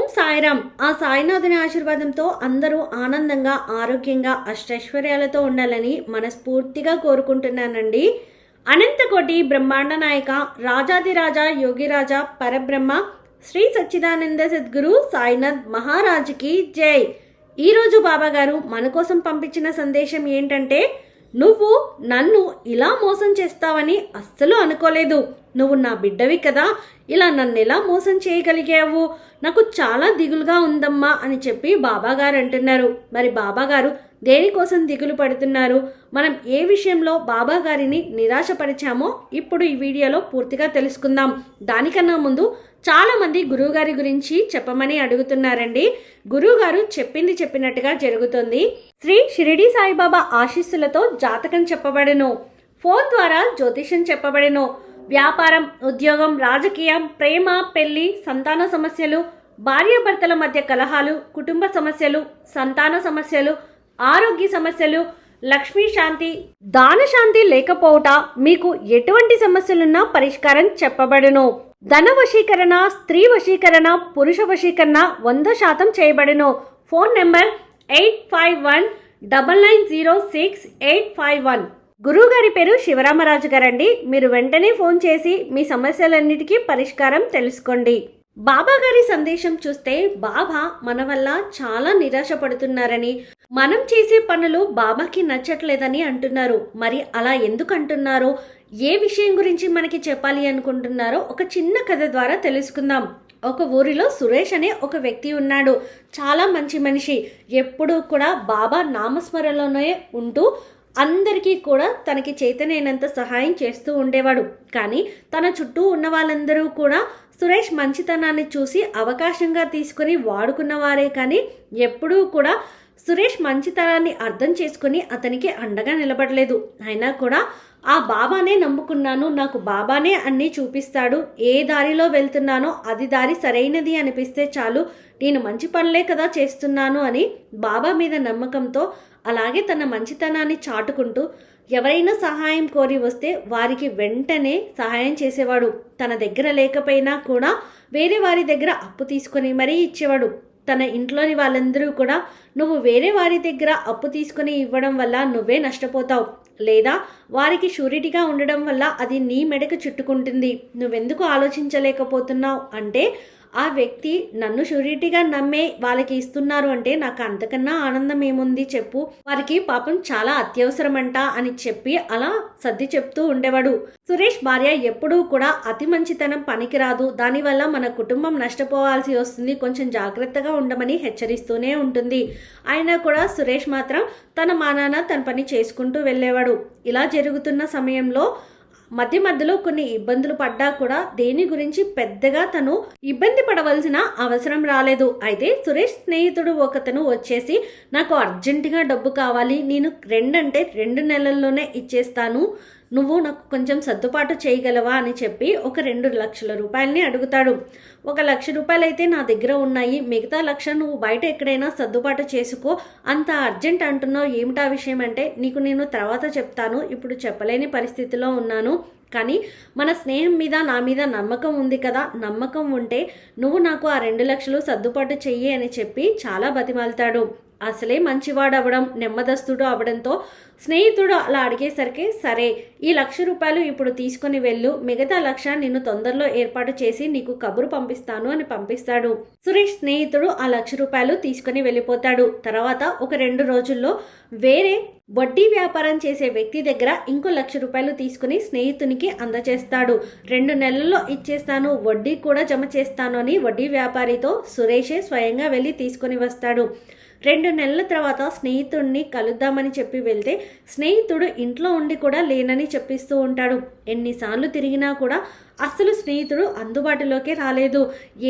ఓం సాయిరామ్. ఆ సాయినాథుని ఆశీర్వాదంతో అందరూ ఆనందంగా ఆరోగ్యంగా అష్టైశ్వర్యాలతో ఉండాలని మనస్ఫూర్తిగా కోరుకుంటున్నానండి. అనంతకోటి బ్రహ్మాండ నాయక రాజాదిరాజా యోగిరాజా పరబ్రహ్మ శ్రీ సచ్చిదానంద సద్గురు సాయినాథ్ మహారాజుకి జై. ఈరోజు బాబాగారు మన కోసం పంపించిన సందేశం ఏంటంటే నువ్వు నన్ను ఇలా మోసం చేస్తావని అస్సలు అనుకోలేదు. నువ్వు నా బిడ్డవి కదా. ఇలా నన్ను ఎలా మోసం చేయగలిగావు? నాకు చాలా దిగులుగా ఉందమ్మా అని చెప్పి బాబాగారు అంటున్నారు. మరి బాబాగారు దేనికోసం దిగులు పడుతున్నారు? మనం ఏ విషయంలో బాబా గారిని నిరాశపరిచామో ఇప్పుడు ఈ వీడియోలో పూర్తిగా తెలుసుకుందాం. దానికన్నా ముందు చాలామంది గురువుగారి గురించి చెప్పమని అడుగుతున్నారండి. గురువుగారు చెప్పింది చెప్పినట్టుగా జరుగుతుంది. శ్రీ షిరిడి సాయిబాబా ఆశీస్సులతో జాతకం చెప్పబడెను. ఫోన్ ద్వారా జ్యోతిషం చెప్పబడెను. వ్యాపారం ఉద్యోగం రాజకీయం ప్రేమ పెళ్ళి సంతాన సమస్యలు భార్యాభర్తల మధ్య కలహాలు కుటుంబ సమస్యలు సంతాన సమస్యలు ఆరోగ్య సమస్యలు లక్ష్మీ శాంతి దాన శాంతి లేకపోవట మీకు ఎటువంటి సమస్యలున్నా పరిష్కారం చెప్పబడును. ధన వశీకరణ స్త్రీ వశీకరణ పురుష వశీకరణ వంద శాతం చేయబడును. Phone number eight five one double nine zero six eight five one. గురువుగారి పేరు శివరామరాజు గారండి. మీరు వెంటనే ఫోన్ చేసి మీ సమస్యలన్నిటికీ పరిష్కారం తెలుసుకోండి. బాబా గారి సందేశం చూస్తే బాబా మన వల్ల చాలా నిరాశపడుతున్నారని మనం చేసే పనులు బాబాకి నచ్చట్లేదని అంటున్నారు. మరి అలా ఎందుకు అంటున్నారో? ఏ విషయం గురించి మనకి చెప్పాలి అనుకుంటున్నారో ఒక చిన్న కథ ద్వారా తెలుసుకుందాం. ఒక ఊరిలో సురేష్ అనే ఒక వ్యక్తి ఉన్నాడు. చాలా మంచి మనిషి. ఎప్పుడూ కూడా బాబా నామస్మరణలోనే ఉంటూ అందరికీ కూడా తనకి చేతనైనంత సహాయం చేస్తూ ఉండేవాడు. కానీ తన చుట్టూ ఉన్న వాళ్ళందరూ కూడా సురేష్ మంచితనాన్ని చూసి అవకాశంగా తీసుకుని వాడుకున్నవారే కానీ ఎప్పుడూ కూడా సురేష్ మంచితనాన్ని అర్థం చేసుకుని అతనికి అండగా నిలబడలేదు. అయినా కూడా ఆ బాబానే నమ్ముకున్నాను నాకు బాబానే అన్నీ చూపిస్తాడు. ఏ దారిలో వెళ్తున్నానో అది దారి సరైనది అనిపిస్తే చాలు. నేను మంచి పనులే కదా చేస్తున్నాను అని బాబా మీద నమ్మకంతో అలాగే తన మంచితనాన్ని చాటుకుంటూ ఎవరైనా సహాయం కోరి వస్తే వారికి వెంటనే సహాయం చేసేవాడు. తన దగ్గర లేకపోయినా కూడా వేరే వారి దగ్గర అప్పు తీసుకొని మరీ ఇచ్చేవాడు. తన ఇంట్లోని వాళ్ళందరూ కూడా నువ్వు వేరే వారి దగ్గర అప్పు తీసుకుని ఇవ్వడం వల్ల నువ్వే నష్టపోతావు. లేదా వారికి షూరిటీగా ఉండడం వల్ల అది నీ మెడకు చుట్టుకుంటుంది. నువ్వెందుకు ఆలోచించలేకపోతున్నావు? అంటే ఆ వ్యక్తి నన్ను షూరిటీగా నమ్మే వాళ్ళకి ఇస్తున్నారు అంటే నాకు అంతకన్నా ఆనందం ఏముంది చెప్పు. వారికి పాపం చాలా అత్యవసరమంట అని చెప్పి అలా సర్ది చెప్తూ ఉండేవాడు. సురేష్ భార్య ఎప్పుడూ కూడా అతి మంచితనం పనికిరాదు. దానివల్ల మన కుటుంబం నష్టపోవాల్సి వస్తుంది. కొంచెం జాగ్రత్తగా ఉండమని హెచ్చరిస్తూనే ఉంటుంది. అయినా కూడా సురేష్ మాత్రం తన మానాన తన పని చేసుకుంటూ వెళ్ళేవాడు. ఇలా జరుగుతున్న సమయంలో మధ్య మధ్యలో కొన్ని ఇబ్బందులు పడ్డా కూడా దేని గురించి పెద్దగా తను ఇబ్బంది పడవలసిన అవసరం రాలేదు. అయితే సురేష్ స్నేహితుడు ఒకతను వచ్చేసి నాకు అర్జెంటుగా డబ్బు కావాలి నేను రెండంటే రెండు నెలల్లోనే ఇచ్చేస్తాను. నువ్వు నాకు కొంచెం సర్దుబాటు చేయగలవా అని చెప్పి ఒక రెండు లక్షల రూపాయలని అడుగుతాడు. ఒక లక్ష రూపాయలు అయితే నా దగ్గర ఉన్నాయి. మిగతా లక్ష నువ్వు బయట ఎక్కడైనా సర్దుబాటు చేసుకో. అంత అర్జెంట్ అంటున్నావు ఏమిటా విషయం అంటే నీకు నేను తర్వాత చెప్తాను. ఇప్పుడు చెప్పలేని పరిస్థితిలో ఉన్నాను. కానీ మన స్నేహం మీద నా మీద నమ్మకం ఉంది కదా నమ్మకం ఉంటే నువ్వు నాకు ఆ రెండు లక్షలు సర్దుబాటు చెయ్యి అని చెప్పి చాలా బతిమాలుతాడు. అసలే మంచివాడు అవడం నెమ్మదస్తుడు అవడంతో స్నేహితుడు అలా అడిగేసరికి సరే ఈ లక్ష రూపాయలు ఇప్పుడు తీసుకుని వెళ్ళు మిగతా లక్ష నిన్ను తొందరలో ఏర్పాటు చేసి నీకు కబురు పంపిస్తాను అని పంపిస్తాడు. సురేష్ స్నేహితుడు ఆ లక్ష రూపాయలు తీసుకుని వెళ్ళిపోతాడు. తర్వాత ఒక రెండు రోజుల్లో వేరే వడ్డీ వ్యాపారం చేసే వ్యక్తి దగ్గర ఇంకో లక్ష రూపాయలు తీసుకుని స్నేహితునికి అందజేస్తాడు. రెండు నెలల్లో ఇచ్చేస్తాను వడ్డీ కూడా జమ చేస్తాను అని వడ్డీ వ్యాపారితో సురేషే స్వయంగా వెళ్ళి తీసుకుని వస్తాడు. రెండు నెలల తర్వాత స్నేహితుడిని కలుద్దామని చెప్పి వెళ్తే స్నేహితుడు ఇంట్లో ఉండి కూడా లేనని చెప్పిస్తూ ఉంటాడు. ఎన్నిసార్లు తిరిగినా కూడా అస్సలు స్నేహితుడు అందుబాటులోకే రాలేదు.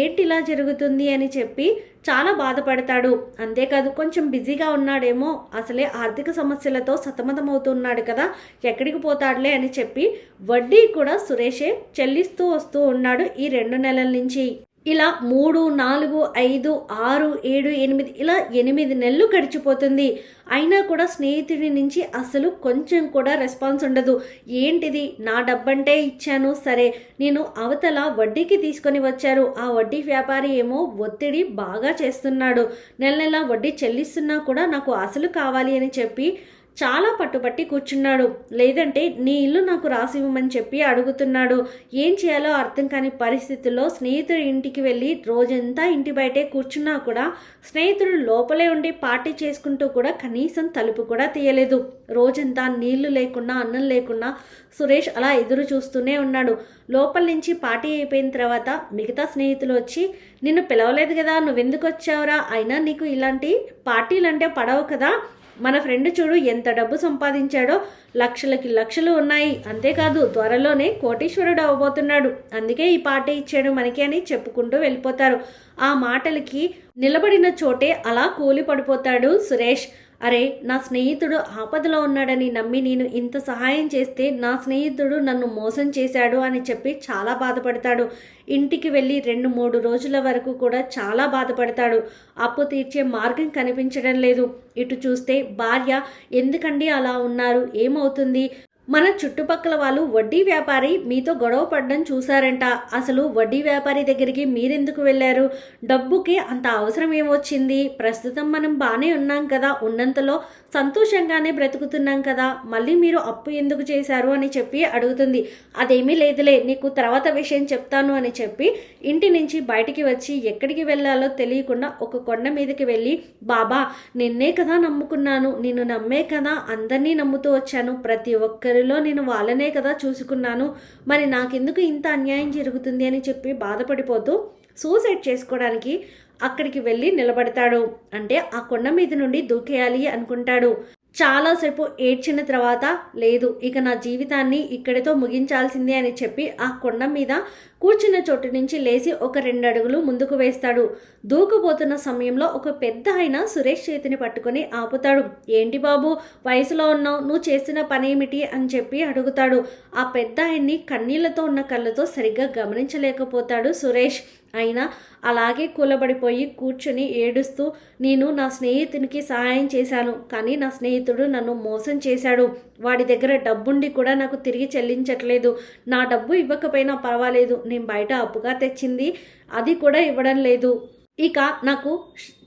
ఏంటి ఇలా జరుగుతుంది అని చెప్పి చాలా బాధపడతాడు. అంతేకాదు కొంచెం బిజీగా ఉన్నాడేమో అసలే ఆర్థిక సమస్యలతో సతమతమవుతున్నాడు కదా ఎక్కడికి పోతాడులే అని చెప్పి వడ్డీ కూడా సురేషే చెల్లిస్తూ వస్తూ ఉన్నాడు ఈ రెండు నెలల నుంచి. ఇలా మూడు నాలుగు ఐదు ఆరు ఏడు ఎనిమిది ఇలా ఎనిమిది నెలలు గడిచిపోతుంది. అయినా కూడా స్నేహితుడి నుంచి అసలు కొంచెం కూడా రెస్పాన్స్ ఉండదు. ఏంటిది? నా డబ్బంటే ఇచ్చాను. సరే నేను అవతల వడ్డీకి తీసుకొని వచ్చారు. ఆ వడ్డీ వ్యాపారి ఏమో ఒత్తిడి బాగా చేస్తున్నాడు. నెల నెల వడ్డీ చెల్లిస్తున్నా కూడా నాకు అసలు కావాలి అని చెప్పి చాలా పట్టుబట్టి కూర్చున్నాడు. లేదంటే నీ ఇల్లు నాకు రాసివ్వమని చెప్పి అడుగుతున్నాడు. ఏం చేయాలో అర్థం కాని పరిస్థితుల్లో స్నేహితుడి ఇంటికి వెళ్ళి రోజంతా ఇంటి బయటే కూర్చున్నా కూడా స్నేహితుడు లోపలే ఉండి పార్టీ చేసుకుంటూ కూడా కనీసం తలుపు కూడా తీయలేదు. రోజంతా నీళ్ళు లేకుండా అన్నం లేకుండా సురేష్ అలా ఎదురు చూస్తూనే ఉన్నాడు. లోపల నుంచి పార్టీ అయిపోయిన తర్వాత మిగతా స్నేహితులు వచ్చి నిన్ను పిలవలేదు కదా నువ్వెందుకు వచ్చావురా? అయినా నీకు ఇలాంటి పార్టీలు అంటే పడవు కదా. మన ఫ్రెండ్ చూడు ఎంత డబ్బు సంపాదించాడో లక్షలకి లక్షలు ఉన్నాయి. అంతేకాదు త్వరలోనే కోటీశ్వరుడు అవ్వబోతున్నాడు అందుకే ఈ పార్టీ ఇచ్చాడు మనకి అని చెప్పుకుంటూ వెళ్ళిపోతారు. ఆ మాటలకి నిలబడిన చోటే అలా కూలి పడిపోతాడు సురేష్. అరే నా స్నేహితుడు ఆపదలో ఉన్నాడని నమ్మి నేను ఇంత సహాయం చేస్తే నా స్నేహితుడు నన్ను మోసం చేశాడు అని చెప్పి చాలా బాధపడతాడు. ఇంటికి వెళ్ళి రెండు మూడు రోజుల వరకు కూడా చాలా బాధపడతాడు. అప్పు తీర్చే మార్గం కనిపించడం లేదు. ఇటు చూస్తే భార్య ఎందుకండి అలా ఉన్నారు? ఏమవుతుంది? మన చుట్టుపక్కల వాళ్ళు వడ్డీ వ్యాపారి మీతో గొడవ పడడం చూశారంట. అసలు వడ్డీ వ్యాపారి దగ్గరికి మీరెందుకు వెళ్ళారు? డబ్బుకి అంత అవసరం ఏమొచ్చింది? ప్రస్తుతం మనం బాగానే ఉన్నాం కదా ఉన్నంతలో సంతోషంగానే బ్రతుకుతున్నాం కదా మళ్ళీ మీరు అప్పు ఎందుకు చేశారు అని చెప్పి అడుగుతుంది. అదేమీ లేదులే నీకు తర్వాత విషయం చెప్తాను అని చెప్పి ఇంటి నుంచి బయటికి వచ్చి ఎక్కడికి వెళ్ళాలో తెలియకుండా ఒక కొండ మీదకి వెళ్ళి బాబా నిన్నే కదా నమ్ముకున్నాను నిన్ను నమ్మే కదా అందరినీ నమ్ముతూ వచ్చాను ప్రతి ఒక్కరు ఒక్కరిలో నేను వాళ్ళనే కదా చూసుకున్నాను. మరి నాకెందుకు ఇంత అన్యాయం జరుగుతుంది అని చెప్పి బాధపడిపోతూ సూసైడ్ చేసుకోవడానికి అక్కడికి వెళ్ళి నిలబడతాడు. అంటే ఆ కొండ మీద నుండి దూకేయాలి అనుకుంటాడు. చాలాసేపు ఏడ్చిన తర్వాత లేదు ఇక నా జీవితాన్ని ఇక్కడితో ముగించాల్సిందే అని చెప్పి ఆ కొండ మీద కూర్చున్న చోటు నుంచి లేచి ఒక రెండు అడుగులు ముందుకు వేస్తాడు. దూకుపోతున్న సమయంలో ఒక పెద్ద ఆయన సురేష్ చేతిని పట్టుకొని ఆపుతాడు. ఏంటి బాబు వయసులో ఉన్నావు నువ్వు చేసిన పనేమిటి అని చెప్పి అడుగుతాడు. ఆ పెద్ద ఆయన్ని కన్నీళ్ళతో ఉన్న కళ్ళతో సరిగ్గా గమనించలేకపోతాడు సురేష్. అయినా అలాగే కూలబడిపోయి కూర్చుని ఏడుస్తూ నేను నా స్నేహితునికి సహాయం చేశాను కానీ నా స్నేహితుడు నన్ను మోసం చేశాడు. వాడి దగ్గర డబ్బుండి కూడా నాకు తిరిగి చెల్లించట్లేదు. నా డబ్బు ఇవ్వకపోయినా పర్వాలేదు. నేను బయట అప్పుగా తెచ్చింది. అది కూడా ఇవ్వడం లేదు. ఇక నాకు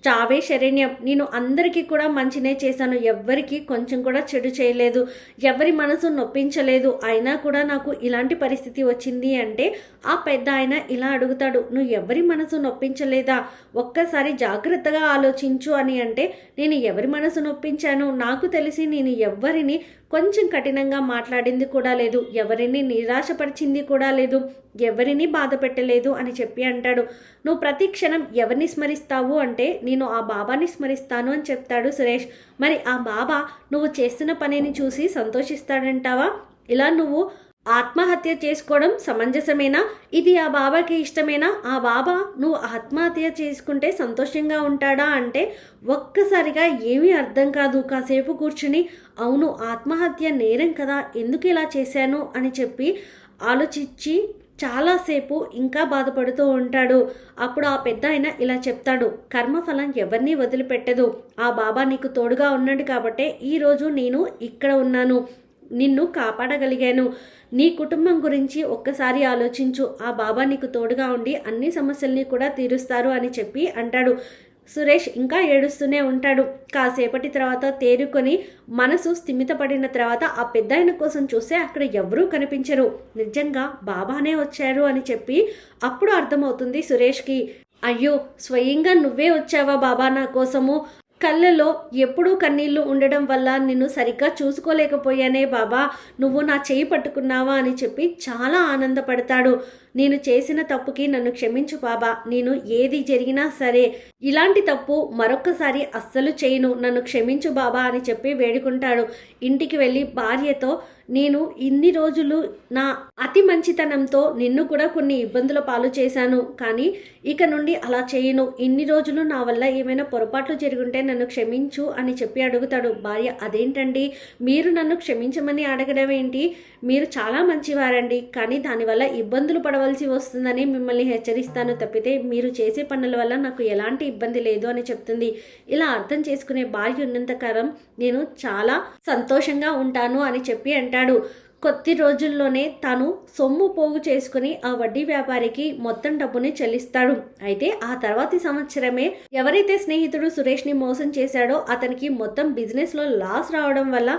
చావే శరణ్యం. నేను అందరికీ కూడా మంచినే చేశాను. ఎవ్వరికీ కొంచెం కూడా చెడు చేయలేదు. ఎవరి మనసు నొప్పించలేదు. అయినా కూడా నాకు ఇలాంటి పరిస్థితి వచ్చింది అంటే ఆ పెద్ద ఆయన ఇలా అడుగుతాడు నువ్వు ఎవరి మనసు నొప్పించలేదా? ఒక్కసారి జాగ్రత్తగా ఆలోచించు అని అంటే నేను ఎవరి మనసు నొప్పించాను? నాకు తెలిసి నేను ఎవ్వరిని కొంచెం కఠినంగా మాట్లాడింది కూడా లేదు. ఎవరిని నిరాశపరిచింది కూడా లేదు. ఎవరిని బాధ పెట్టలేదు అని చెప్పి అంటాడు. నువ్వు ప్రతి క్షణం ఎవరిని స్మరిస్తావు? అంటే నేను ఆ బాబాని స్మరిస్తాను అని చెప్తాడు సురేష్. మరి ఆ బాబా నువ్వు చేస్తున్న పనిని చూసి సంతోషిస్తాడంటావా? ఇలా నువ్వు ఆత్మహత్య చేసుకోవడం సమంజసమేనా? ఇది ఆ బాబాకి ఇష్టమేనా? ఆ బాబా నువ్వు ఆత్మహత్య చేసుకుంటే సంతోషంగా ఉంటాడా అంటే ఒక్కసారిగా ఏమీ అర్థం కాదు. కాసేపు కూర్చుని అవును ఆత్మహత్య నేరం కదా ఎందుకు ఇలా చేశాను అని చెప్పి ఆలోచించి చాలాసేపు ఇంకా బాధపడుతూ ఉంటాడు. అప్పుడు ఆ పెద్ద ఆయన ఇలా చెప్తాడు కర్మఫలం ఎవరిని వదిలిపెట్టదు. ఆ బాబా నీకు తోడుగా ఉన్నాడు కాబట్టే ఈరోజు నేను ఇక్కడ ఉన్నాను. నిన్ను కాపాడగలిగాను. నీ కుటుంబం గురించి ఒక్కసారి ఆలోచించు. ఆ బాబా నీకు తోడుగా ఉండి అన్ని సమస్యల్ని కూడా తీరుస్తారు అని చెప్పి అంటాడు. సురేష్ ఇంకా ఏడుస్తూనే ఉంటాడు. కాసేపటి తర్వాత తేరుకొని మనసు స్థిమితపడిన తర్వాత ఆ పెద్దాయన కోసం చూస్తే అక్కడ ఎవరూ కనిపించరు. నిజంగా బాబానే వచ్చారు అని చెప్పి అప్పుడు అర్థమవుతుంది సురేష్కి. అయ్యో స్వయంగా నువ్వే వచ్చావా బాబా నా కోసము? కళ్ళలో ఎప్పుడూ కన్నీళ్ళు ఉండడం వల్ల నిన్ను సరిగ్గా చూసుకోలేకపోయానే బాబా. నువ్వు నా చేయి పట్టుకున్నావా అని చెప్పి చాలా ఆనందపడతాడు. నేను చేసిన తప్పుకి నన్ను క్షమించు బాబా. నేను ఏది జరిగినా సరే ఇలాంటి తప్పు మరొక్కసారి అస్సలు చేయను. నన్ను క్షమించు బాబా అని చెప్పి వేడుకుంటాడు. ఇంటికి వెళ్ళి భార్యతో నేను ఇన్ని రోజులు నా అతి మంచితనంతో నిన్ను కూడా కొన్ని ఇబ్బందుల పాలు చేశాను. కానీ ఇక నుండి అలా చేయను. ఇన్ని రోజులు నా వల్ల ఏమైనా పొరపాట్లు జరుగుంటే నన్ను క్షమించు అని చెప్పి అడుగుతాడు. భార్య అదేంటండి? మీరు నన్ను క్షమించమని అడగడం ఏంటి? మీరు చాలా మంచివారండి. కానీ దానివల్ల ఇబ్బందులు పడవ పడవలసి వస్తుందని మిమ్మల్ని హెచ్చరిస్తాను తప్పితే మీరు చేసే పనుల వల్ల నాకు ఎలాంటి ఇబ్బంది లేదు అని చెప్తుంది. ఇలా అర్థం చేసుకునే భార్య ఉన్నంతకాలం నేను చాలా సంతోషంగా ఉంటాను అని చెప్పి అంటాడు. కొద్ది రోజుల్లోనే తాను సొమ్ము పోగు చేసుకుని ఆ వడ్డీ వ్యాపారికి మొత్తం డబ్బుని చెల్లిస్తాడు. అయితే ఆ తర్వాతి సంవత్సరమే ఎవరైతే స్నేహితుడు సురేష్ని మోసం చేశాడో అతనికి మొత్తం బిజినెస్లో లాస్ రావడం వల్ల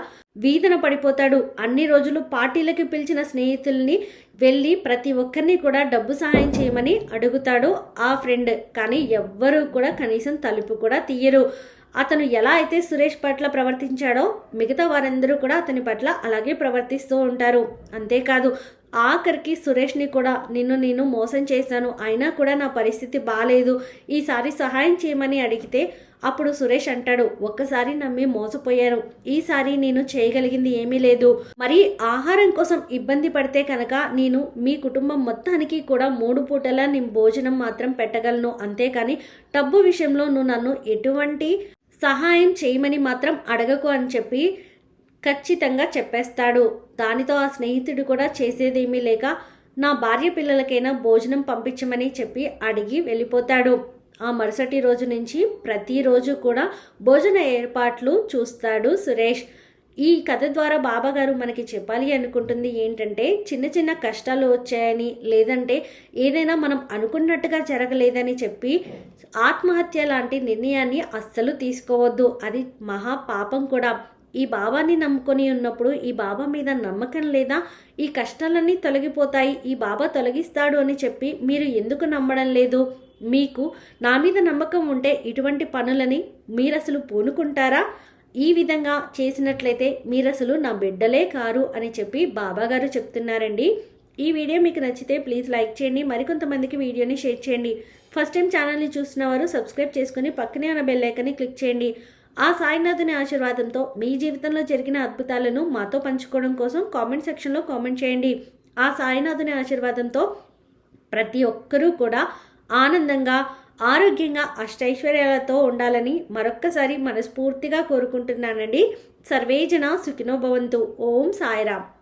వీధన పడిపోతాడు. అన్ని రోజులు పార్టీలకి పిలిచిన స్నేహితుల్ని వెళ్ళి ప్రతి ఒక్కరిని కూడా డబ్బు సహాయం చేయమని అడుగుతాడు ఆ ఫ్రెండ్. కానీ ఎవ్వరూ కూడా కనీసం తలుపు కూడా తీయరు. అతను ఎలా అయితే సురేష్ పట్ల ప్రవర్తించాడో మిగతా వారందరూ కూడా అతని పట్ల అలాగే ప్రవర్తిస్తూ ఉంటారు. అంతేకాదు ఆఖరికి సురేష్ని కూడా నిన్ను నేను మోసం చేశాను అయినా కూడా నా పరిస్థితి బాగాలేదు ఈసారి సహాయం చేయమని అడిగితే అప్పుడు సురేష్ అంటాడు ఒక్కసారి నమ్మి మోసపోయాను ఈసారి నేను చేయగలిగింది ఏమీ లేదు. మరి ఆహారం కోసం ఇబ్బంది పడితే కనుక నేను మీ కుటుంబం మొత్తానికి కూడా మూడు పూటల నేను భోజనం మాత్రం పెట్టగలను. అంతేకాని డబ్బు విషయంలో నువ్వు నన్ను ఎటువంటి సహాయం చేయమని మాత్రం అడగకు అని చెప్పి ఖచ్చితంగా చెప్పేస్తాడు. దానితో ఆ స్నేహితుడు కూడా చేసేదేమీ లేక నా భార్య పిల్లలకైనా భోజనం పంపించమని చెప్పి అడిగి వెళ్ళిపోతాడు. ఆ మరుసటి రోజు నుంచి ప్రతిరోజు కూడా భోజన ఏర్పాట్లు చూస్తాడు సురేష్. ఈ కథ ద్వారా బాబాగారు మనకి చెప్పాలి అనుకుంటుంది ఏంటంటే చిన్న చిన్న కష్టాలు వచ్చాయని లేదంటే ఏదైనా మనం అనుకున్నట్టుగా జరగలేదని చెప్పి ఆత్మహత్య లాంటి నిర్ణయాన్ని అస్సలు తీసుకోవద్దు. అది మహా పాపం కూడా. ఈ బాబాని నమ్ముకొని ఉన్నప్పుడు ఈ బాబా మీద నమ్మకం లేదా? ఈ కష్టాలన్నీ తొలగిపోతాయి. ఈ బాబా తొలగిస్తాడు అని చెప్పి మీరు ఎందుకు నమ్మడం లేదు? మీకు నా మీద నమ్మకం ఉంటే ఇటువంటి పనులని మీరు అసలు పూనుకుంటారా? ఈ విధంగా చేసినట్లయితే మీరు అసలు నా బిడ్డలే కారు అని చెప్పి బాబాగారు చెప్తున్నారండి. ఈ వీడియో మీకు నచ్చితే ప్లీజ్ లైక్ చేయండి మరికొంతమందికి వీడియోని షేర్ చేయండి. ఫస్ట్ టైం ఛానల్ని చూసిన వారు సబ్స్క్రైబ్ చేసుకుని పక్కనే ఉన్న బెల్ ఐకన్ని క్లిక్ చేయండి. ఆ సాయినాథుని ఆశీర్వాదంతో మీ జీవితంలో జరిగిన అద్భుతాలను మాతో పంచుకోవడం కోసం కామెంట్ సెక్షన్లో కామెంట్ చేయండి. ఆ సాయినాథుని ఆశీర్వాదంతో ప్రతి ఒక్కరూ కూడా ఆనందంగా ఆరోగ్యంగా అష్టైశ్వర్యాలతో ఉండాలని మరొక్కసారి మనస్ఫూర్తిగా కోరుకుంటున్నానండి. సర్వేజన సుఖినో భవంతు. ఓం సాయిరామ్.